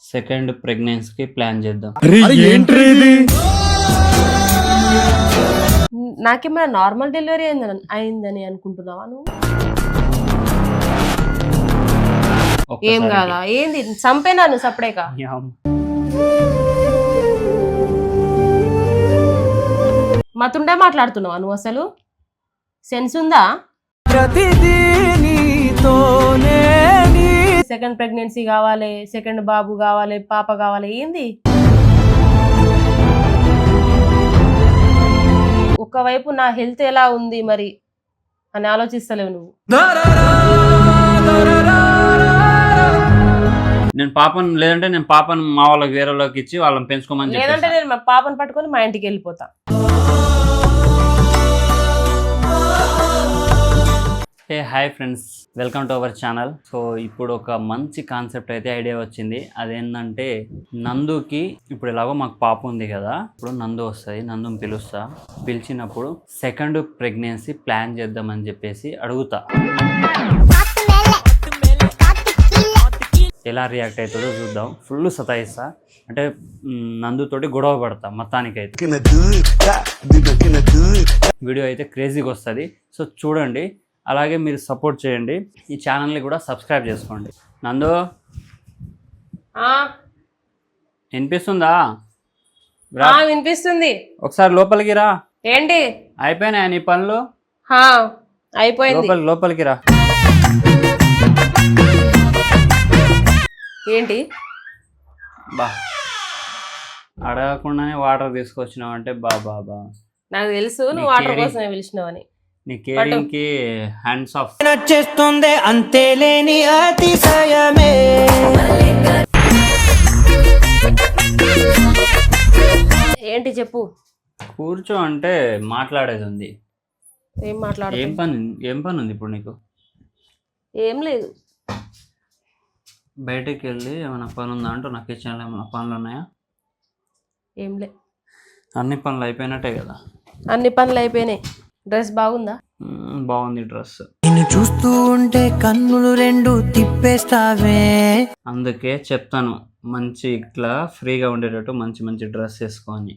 Second ప్రెగ్నెన్సీకి plan చేద్దాం. నాకేమైనా normal delivery అయిందని అయిందని అనుకుంటున్నావా నువ్వు? ఏం. కాదా? ఏంది? చంపేనాను సపడేక యామ్. మతుండే మాట్లాడుతున్నావా నువ్వు అసలు? సెన్స్ ఉందా? సెకండ్ ప్రెగ్నెన్సీ కావాలి సెకండ్ బాబు కావాలి పాప కావాలి ఏంది? ఒకవైపు నా హెల్త్ ఎలా ఉంది మరి అని ఆలోచిస్తలేవు నువ్వు. నేను పాపను లేదంటే నేను పాపను మా వాళ్ళకి వేరే వాళ్ళకి ఇచ్చి వాళ్ళని పెంచుకోమని లేదంటే నేను మా పాపను పట్టుకొని మా ఇంటికి వెళ్ళిపోతా. Hey hi friends welcome to our channel so ఇప్పుడు ఒక మంచి కాన్సెప్ట్ అయితే ఐడియా వచ్చింది. అదేంటంటే నందుకి ఇప్పుడు ఎలాగో మాకు పాప ఉంది కదా. ఇప్పుడు నందు వస్తుంది నందుని పిలుస్తా. పిలిచినప్పుడు సెకండ్ ప్రెగ్నెన్సీ ప్లాన్ చేద్దామని చెప్పేసి అడుగుతా. ఎలా రియాక్ట్ అవుతుందో చూద్దాం. ఫుల్ సతాయిస్తా. అంటే నందుతోటి గొడవ పడతా మొత్తానికైతే. వీడియో అయితే క్రేజీగా వస్తుంది. సో చూడండి. అలాగే మీరు సపోర్ట్ చేయండి. ఈ ఛానల్ని కూడా సబ్స్క్రైబ్ చేసుకోండి. నందు? వినిపిస్తుందా? వినిపిస్తుంది. ఒకసారి లోపలికి రా. ఏంటి? అయిపోయినాయా నీ పనులు? అయిపోయింది. లోపలి లోపలికి రా. ఏంటి? బా. అడగకుండానే వాటర్ తీసుకొచ్చినావు అంటే బా బా బా. నాకు తెలుసు నువ్వు వాటర్. కోసమే పిలిచినావని. నీ కేరింగ్కి హ్యాండ్స్ ఆఫ్ నచ్చేస్తుంది అంతేలేని అతిశయమే. ఏంటి చెప్పు? కూర్చో అంటే మాట్లాడేది ఉంది. ఏం ఏం మాట్లాడు పని ఏం పని ఉంది ఇప్పుడు నీకు? ఏం లేదు. బయటకు వెళ్ళి ఏమైనా పని ఉందా అంటూ నా కిచెన్లో ఏమైనా పనులు ఉన్నాయా ఏం లే. అన్ని పనులు అయిపోయినట్టే కదా. అన్ని పనులు అయిపోయినాయి. డ్రెస్ బాగుందా? బాగుంది డ్రెస్. నిన్ను చూస్తూ ఉంటే కన్నులు రెండు తిప్పేస్తావే. అందుకే చెప్తాను మంచి ఇట్లా ఫ్రీగా ఉండేటట్టు మంచి మంచి డ్రెస్ వేసుకొని.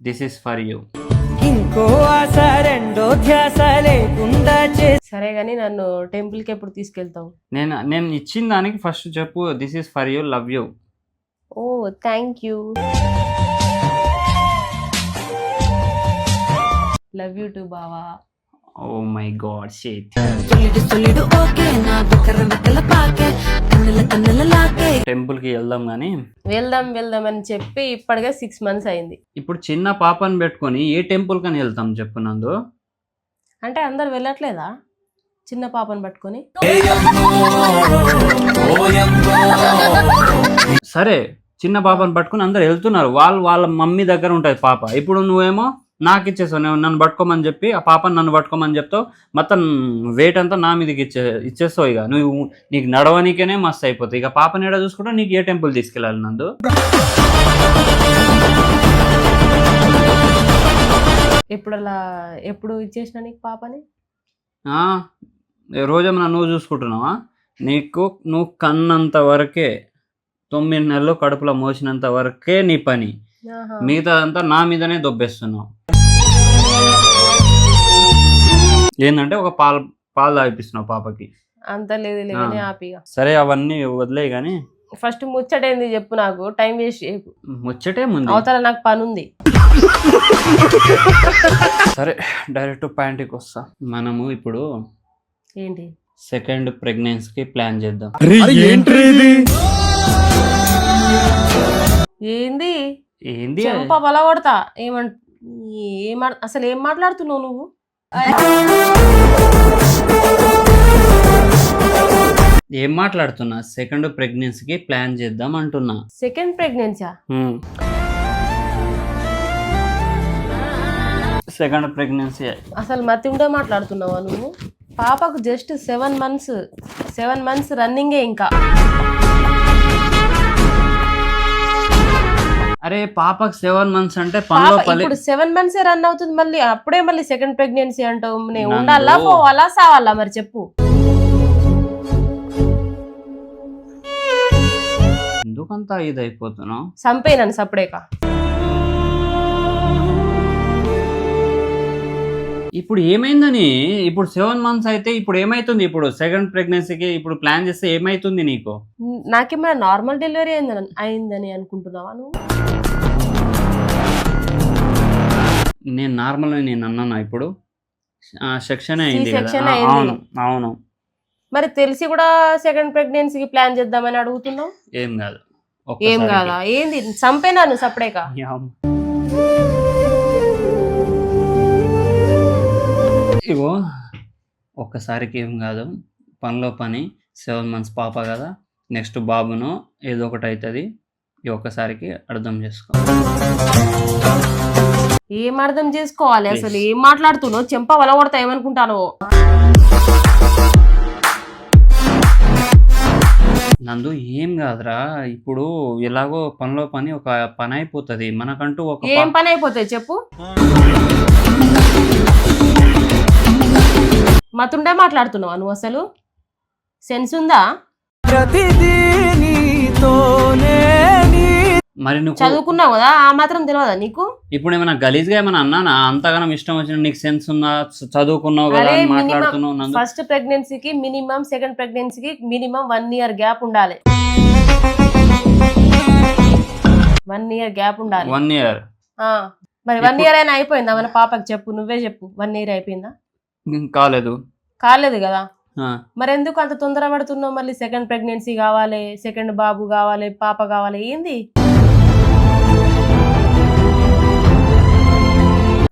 దిస్ ఇస్ ఫర్ యూ ఇంకో ఆశ రెండో ధ్యాస లేకుండా చేసి సరే గానీ నన్ను టెంపుల్కి ఎప్పుడు తీసుకెళ్తావు? నేను నేను ఇచ్చిన దానికి ఫస్ట్ చెప్పు this is for you love you oh thank you love you too బావా. ఓ మై గాడ్ షేట్ సొలిడు సొలిడు ఓకే నా బుక్కర వెక్కల పాకే. కన్నుల కన్నుల లాకే. టెంపుల్కి వెళ్దాం కానీ వెళ్దాం వెళ్దాం అని చెప్పి ఇప్పటికే సిక్స్ మంత్స్ అయింది. ఇప్పుడు చిన్న పాపని పెట్టుకొని ఏ టెంపుల్ కని వెళ్తాం చెప్పు నందు? అంటే అందరు వెళ్ళట్లేదా? చిన్న పాపను పట్టుకొని? సరే చిన్న పాపని పట్టుకొని అందరు వెళ్తున్నారు. వాళ్ళు వాళ్ళ మమ్మీ దగ్గర ఉంటుంది పాప. ఇప్పుడు నువ్వేమో నాకు ఇచ్చేసావు నేను నన్ను పట్టుకోమని చెప్పి ఆ పాపని నన్ను పట్టుకోమని చెప్తావు మొత్తం వెయిట్ అంతా నా మీదకి ఇచ్చే ఇచ్చేస్తావు ఇక. నువ్వు నీకు నడవనీకేనే మస్తు అయిపోతుంది ఇక పాపని ఎడ చూసుకుంటే నీకు ఏ టెంపుల్ తీసుకెళ్ళాలి నందు? ఎప్పుడు అలా ఎప్పుడు ఇచ్చేసిన నీకు పాపని? రోజేమన్నా నువ్వు చూసుకుంటున్నావా? నీకు నువ్వు కన్నంత వరకే తొమ్మిది నెలలు కడుపులో మోసినంత వరకే నీ పని. మిగతా అంతా నా మీదనే దొబ్బేస్తున్నావు ఏంటంటే ఒక పాలు పాలు తాగిపిస్తున్నావు పాపకి. అంత లేదు లేదని ఆపిగా. సరే అవన్నీ వదిలే కానీ ఫస్ట్ ముచ్చటేంది చెప్పు నాకు టైం వేస్ట్ చేయకు. ముచ్చటే ముందు అవతల నాకు పని ఉంది సరే డైరెక్ట్ పాయింట్కి వస్తా. మనము ఇప్పుడు ఏంటి? సెకండ్ ప్రెగ్నెన్సీకి ప్లాన్ చేద్దాం. ఏంది? ఏంది చెంప బల కొడతా. ఏమంట అసలు ఏం మాట్లాడుతున్నావు నువ్వు? ఏం మాట్లాడుతున్నా? సెకండ్ ప్రెగ్నెన్సీకి ప్లాన్ చేద్దాం అంటున్నా. సెకండ్ ప్రెగ్నెన్సీ సెకండ్ ప్రెగ్నెన్సీ అసలు మతి ఉండే మాట్లాడుతున్నావా నువ్వు? పాపకు just seven months seven months రన్నింగే ఇంకా. అరే పాపకి సెవెన్ మంత్స్ అంటే ఇప్పుడు సెవెన్ మంత్స్ రన్ అవుతుంది మళ్ళీ అప్పుడే మళ్ళీ సెకండ్ ప్రెగ్నెన్సీ అంటావు. నేను. ఉండాలా పోవాలా సావాలా మరి చెప్పు. ఎందుకంత ఇది అయిపోతున్నావు చంపేనని సప్పుడేక. ఇప్పుడు ఏమైందని? ఇప్పుడు సెవెన్ మంత్స్ అయితే ఇప్పుడు ఏమైతుంది? ఇప్పుడు సెకండ్ ప్రెగ్నెన్సీకి ఇప్పుడు ప్లాన్ చేస్తే ఏమైతుంది నీకు? నాకేమైనా నార్మల్ డెలివరీ అయిందని అయిందని అనుకుంటున్నావా నువ్వు? నేను నార్మల్ నేను అన్నానా ఇప్పుడు? సెక్షన్ అయింది కదా. అయింది. అవును అవును. మరి తెలిసి కూడా సెకండ్ ప్రెగ్నెన్సీకి ప్లాన్ చేద్దామని అడుగుతున్నావు? ఏం కాదు. ఏం ఒక్కసారికి. కాదా ఏంది? చంపేనాను సప్పుడేక యామ్. ఇగో ఒక్కసారికి ఏం కాదు. పనిలో పని సెవెన్ మంత్స్ పాప కదా. నెక్స్ట్ బాబును ఏదో ఒకటి అవుతుంది ఈ ఒక్కసారికి అర్థం చేసుకో. ఏం అర్థం చేసుకోవాలి? అసలు. ఏం మాట్లాడుతున్నావు? చెంప వలగొడతా ఏమనుకుంటాను? నందు ఏం కాదురా. ఇప్పుడు ఎలాగో పనిలో పని ఒక పని అయిపోతుంది. మనకంటూ ఒక ఏం పని అయిపోతాయి చెప్పు? మతుండే మాట్లాడుతున్నావా నువ్వు అసలు? సెన్స్ ఉందా? మరి నువ్వు చదువుకున్నావు కదా ఆ మాత్రం తెలియదా నీకు? ఇప్పుడు ఏమైనా గలీజ్గా ఏమైనా అన్నానా? అంతగానం ఇష్టం వచ్చిన నీకు సెన్స్ ఉందా చ- చదువుకున్నావు కదా అని మాట్లాడుతున్నావు ఫస్ట్ ప్రెగ్నెన్సీకి మినిమం సెకండ్ ప్రెగ్నెన్సీకి మినిమం వన్ ఇయర్ గ్యాప్ ఉండాలి. వన్ ఇయర్ గ్యాప్ ఉండాలి. వన్ ఇయర్ మరి వన్ ఇయర్ అయినా అయిపోయిందా? మన పాపకి చెప్పు నువ్వే చెప్పు. వన్ ఇయర్ అయిపోయిందా? కాలేదు. కాలేదు కదా? మరి ఎందుకు అంత తొందర పడుతున్నావు మళ్ళీ సెకండ్ ప్రెగ్నెన్సీ కావాలి సెకండ్ బాబు కావాలి పాప కావాలి ఏంది?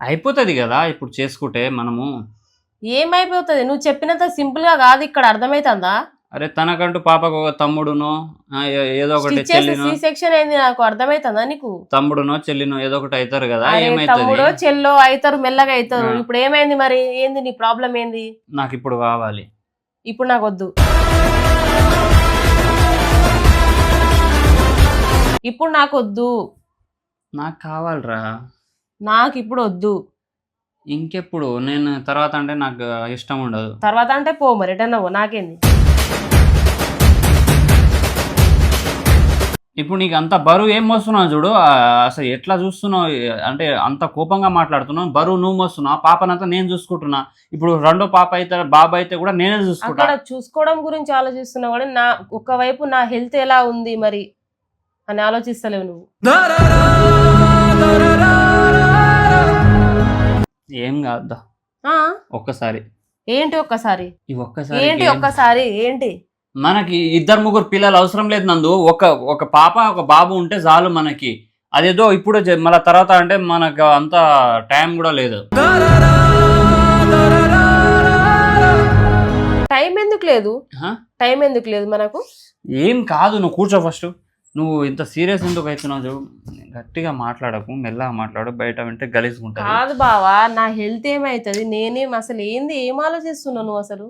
అయిపోతుంది కదా ఇప్పుడు చేసుకుంటే మనము? ఏమైపోతుంది? నువ్వు చెప్పినంత సింపుల్గా కాదు ఇక్కడ అర్థమైతుందా? అరే తనకంటూ పాపకు ఒక తమ్ముడునో ఆ, ఏ- ఏదో ఒకటి చెల్లినో. సి సెక్షన్ అయింది నాకు? అర్థమైతుందా నీకు? తమ్ముడునో చెల్లినో ఏదో ఒకటి అవుతారు కదా అరే తమ్ముడో ఏమైతుంది చెల్లో అవుతారు మెల్లగా అవుతారు ఆ. ఇప్పుడు ఏమైంది మరి? ఏంది నీ ప్రాబ్లం ఏంది? నాకు ఇప్పుడు కావాలి. ఇప్పుడు నాకు వద్దు. ఇప్పుడు నాకు వద్దు. నాకు కావాలిరా. నాకు ఇప్పుడు వద్దు ఇంకెప్పుడు? నేను తర్వాత అంటే నాకు ఇష్టం ఉండదు తర్వాత అంటే పో మరి ఎటన్నా పో నాకేంది? ఇప్పుడు నీకు అంత బరువు ఏం మోస్తున్నావు చూడు? ఆ, అసలు ఎట్లా చూస్తున్నావు? అంటే అంత కోపంగా మాట్లాడుతున్నావు. బరువు నువ్వు మోస్తున్నావు. పాపనంతా నేను చూసుకుంటున్నా. ఇప్పుడు రెండో పాప అయితే బాబు అయితే కూడా నేనే చూసుకుంటా. అక్కడ చూసుకోవడం గురించి ఆలోచిస్తున్నావు కూడా నా ఒకవైపు నా హెల్త్ ఎలా ఉంది మరి అని ఆలోచిస్తలేవు నువ్వు. ఏం కాదు ఆ, ఒక్కసారి. ఏంటి ఒక్కసారి? ఒక్కసారి ఏంటి ఒక్కసారి? ఏంటి? మనకి ఇద్దరు ముగ్గురు పిల్లలు అవసరం లేదు నందు. ఒక ఒక పాప ఒక బాబు ఉంటే చాలు మనకి. అదేదో ఇప్పుడు మళ్ళా తర్వాత అంటే మనకు అంత టైం కూడా లేదు. టైం ఎందుకు లేదు? టైం ఎందుకు లేదు మనకు? ఏం కాదు నువ్వు కూర్చో ఫస్ట్. నువ్వు ఇంత సీరియస్ ఎందుకు అవుతున్నావు గట్టిగా మాట్లాడకు మెల్లగా మాట్లాడు బయట వింటే గలీజ్గుంటుంది. కాదు బావా నా హెల్త్ ఏమైతుంది? నేనేం అసలు ఏంది? ఏం ఆలోచిస్తున్నావు నువ్వు అసలు?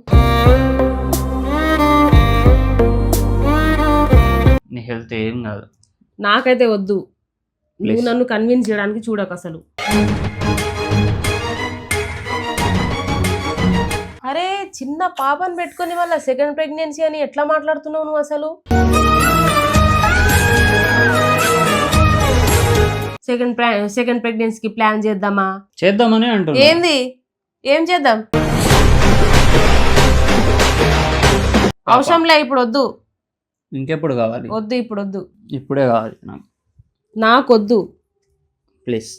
నీ హెల్త్ ఏం కాదు. నాకైతే వద్దు. నువ్వు. నన్ను కన్విన్స్ చేయడానికి చూడకు అసలు. అరే చిన్న పాపని పెట్టుకొని వల్ల సెకండ్ ప్రెగ్నెన్సీ అని ఎట్లా మాట్లాడుతున్నావు నువ్వు అసలు? సెకండ్ సెకండ్ ప్రెగ్నెన్సీకి ప్లాన్ చేద్దామా? చేద్దామని అంటున్నా. ఏంది? ఏం చేద్దాం? అవసరంలే ఇప్పుడు వద్దు. ఇంకెప్పుడు కావాలి? వద్దు ఇప్పుడు వద్దు. ఇప్పుడే కావాలి నాకు. నాకొద్దు. ప్లీజ్.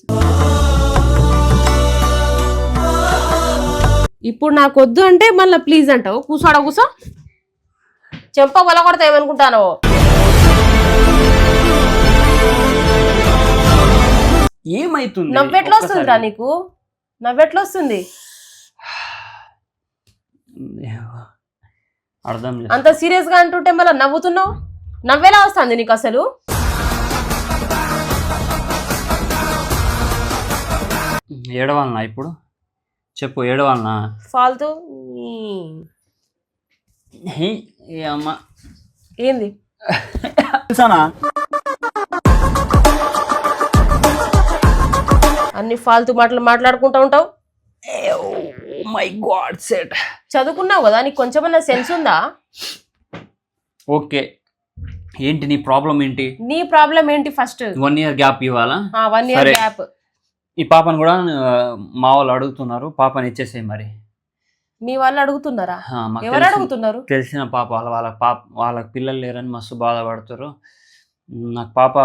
ఇప్పుడు నాకు వద్దు అంటే మళ్ళీ ప్లీజ్ అంటావు. కూర్చోడ కూర్చో చెంప కొలగొడతా ఏమనుకుంటాను? ఏమైతుంది? నవ్వెట్లా వస్తుందిరా. నీకు? నవ్వెట్లా వస్తుంది అర్థం. అంత సీరియస్గా అంటుంటే మళ్ళీ నవ్వుతున్నావు? నవ్వేలా వస్తుంది నీకు అసలు? ఏడవాలనా ఇప్పుడు? చెప్పు ఏడవాలనా? ఫాల్తూ? ఈ, హే, అన్ని ఫాల్తూ మాటలు మాట్లాడుకుంటూ ఉంటావు? మై గాడ్ సెట్ చదువుకున్నావు కదా నీకు కొంచెమన్నా సెన్స్ ఉందా? ఓకే. ఏంటి నీ ప్రాబ్లం ఏంటి? నీ ప్రాబ్లం ఏంటి ఫస్ట్ వన్ ఇయర్ గ్యాప్ ఇవ్వాలా? One year. గ్యాప్ ఈ పాపను కూడా మా వాళ్ళు అడుగుతున్నారు పాపని ఇచ్చేసేయి మరి. మీ వాళ్ళు అడుగుతున్నారా? ఎవరు తెలిసిన- అడుగుతున్నారు? తెలిసిన పాప వాళ్ళ వాళ్ళ పాప వాళ్ళకి పిల్లలు లేరని మస్తు బాధపడుతారు నాకు పాప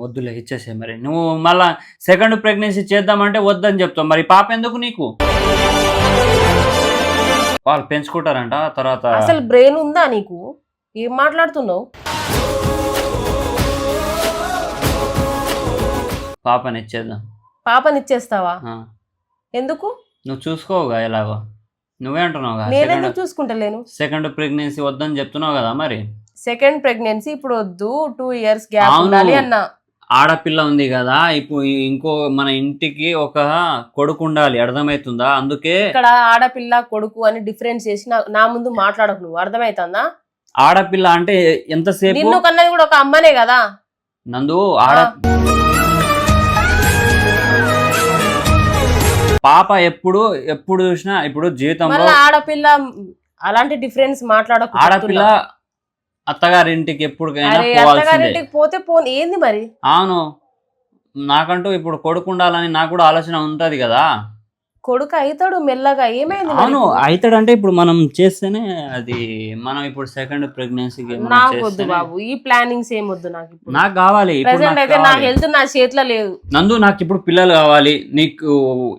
వద్దులే ఇచ్చేసే మరి. నువ్వు మళ్ళా సెకండ్ ప్రెగ్నెన్సీ చేద్దామంటే వద్దని చెప్తావు. మరి పాప ఎందుకు నీకు? వాళ్ళు పెంచుకుంటారంట తర్వాత అసలు బ్రెయిన్ ఉందా నీకు? ఏం మాట్లాడుతున్నావు? పాపని ఇచ్చేద్దాం. పాపనిచ్చేస్తావా ఆ. ఎందుకు? నువ్వు చూసుకోవుగా ఎలాగో. నువ్వే నేనెందుకు సెకండ్ చూసుకుంటలేను? సెకండ్ ప్రెగ్నెన్సీ వద్దని చెప్తున్నావు కదా మరి. సెకండ్ ప్రెగ్నెన్సీ ఇప్పుడు వద్దు టూ ఇయర్స్ గ్యాప్ అవును. ఉండాలి అన్న. ఆడపిల్ల ఉంది కదా ఇప్పుడు ఇంకో మన ఇంటికి ఒక కొడుకు ఉండాలి అర్థమవుతుందా అందుకే ఇక్కడ ఆడపిల్ల కొడుకు అని డిఫరెన్స్ చేసి నా- నా ముందు మాట్లాడకు నువ్వు అర్థమవుతుందా ఆడపిల్ల అంటే ఎంతసేపు? నిన్ను కన్నది కూడా ఒక అమ్మనే కదా. నందు ఆడ పాప ఎప్పుడు ఎప్పుడు చూసినా ఇప్పుడు జీవితంలో మళ్ళీ ఆడపిల్ల అలాంటి డిఫరెన్స్ మాట్లాడకు ఆడపిల్ల అత్తగారింటికి ఎప్పుడుకైనా అరే పోవాల్సిందే. అత్తగారింటికి పోతే పోను ఏంది మరి? అవును. నాకంటూ ఇప్పుడు కొడుకు ఉండాలని నాకు కూడా ఆలోచన ఉంటది కదా. కొడుకు అవుతాడు మెల్లగా ఏమైంది మరి అవును ఇప్పుడు? అవుతాడంటే ఇప్పుడు మనం చేస్తేనే అది మనం ఇప్పుడు సెకండ్ ప్రెగ్నెన్సీకి నాకు వద్దు బాబు ఈ ప్లానింగ్స్ ఏం వద్దు నాకు ఇప్పుడు. నాకు కావాలి ఇప్పుడు ప్రెసెంట్ నాకు అయితే నా కావాలి. హెల్త్ నా చేతిలో లేదు. నందు నాకు ఇప్పుడు పిల్లలు కావాలి నీకు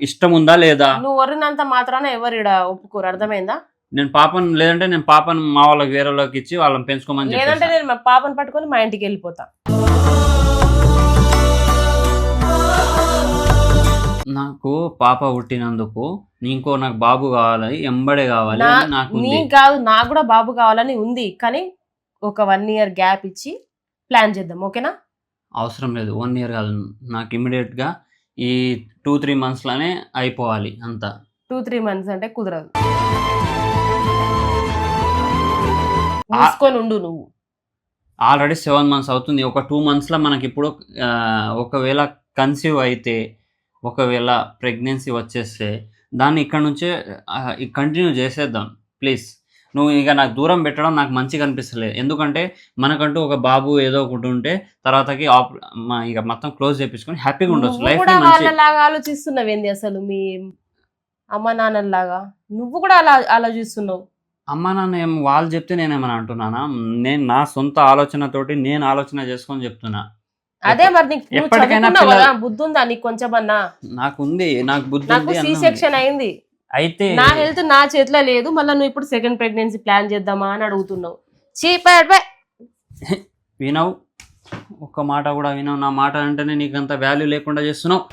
ఇష్టం ఉందా లేదా? నువ్వు వరినంత మాత్రాన ఎవరు ఈడ ఒప్పుకోరు అర్థమైందా? నేను పాపను లేదంటే నేను పాపను మా వాళ్ళకి వేరే వాళ్ళకి ఇచ్చి వాళ్ళని పెంచుకోమని లేదంటే చెప్పేసి నేను మా పాపను పట్టుకొని మా ఇంటికి వెళ్ళిపోతా. నాకు పాప పుట్టినందుకు ఇంకో నాకు బాబు కావాలి ఎంబడే కావాలి నా- అని నాకు ఉంది. నీకు కాదు నాకు కూడా బాబు కావాలని ఉంది. కానీ ఒక వన్ ఇయర్ గ్యాప్ ఇచ్చి ప్లాన్ చేద్దాం ఓకేనా? అవసరం లేదు వన్ ఇయర్ కాదు. నాకు ఇమీడియట్గా ఈ టూ త్రీ మంత్స్లోనే అయిపోవాలి అంతా. టూ త్రీ మంత్స్ అంటే కుదరదు. మూసుకొని ఉండు నువ్వు. ఆల్రెడీ సెవెన్ మంత్స్ అవుతుంది. ఒక టూ మంత్స్లో మనకి ఇప్పుడు ఒకవేళ కన్సీవ్ అయితే ఒకవేళ ప్రెగ్నెన్సీ వచ్చేస్తే దాన్ని ఇక్కడ నుంచే కంటిన్యూ చేసేద్దాం. ప్లీజ్. నువ్వు ఇక నాకు దూరం పెట్టడం నాకు మంచిగా అనిపిస్తలేదు. ఎందుకంటే మనకంటూ ఒక బాబు ఏదో ఒకటి ఉంటే తర్వాతకి ఇక మొత్తం క్లోజ్ చేపించుకొని హ్యాపీగా ఉండొచ్చు. లైఫ్ వాళ్ళలాగా ఆలోచిస్తున్నావేంది అసలు మీ అమ్మ నాన్నలాగా నువ్వు కూడా అలా ఆలోచిస్తున్నావు? అమ్మ నాన్న ఏం వాళ్ళు చెప్తే నేనేమని అంటున్నానా? నేను నా సొంత ఆలోచనతోటి నేను ఆలోచన చేసుకొని చెప్తున్నా. అదే మరి నీకు ఎప్పటికైనా బుద్ధి ఉందా నీకు కొంచెమన్నా? నాకు ఉంది నాకు బుద్ధి నాకు సి అన్నీ. సెక్షన్ అయింది. అయితే నా హెల్త్ నా చేతిలో లేదు మళ్ళీ నువ్వు ఇప్పుడు సెకండ్ ప్రెగ్నెన్సీ ప్లాన్ చేద్దామా అని అడుగుతున్నావు. చీపాడ్ వినవు ఒక్క మాట కూడా వినవు నా మాట అంటేనే నీకు అంత వాల్యూ లేకుండా చేస్తున్నావు.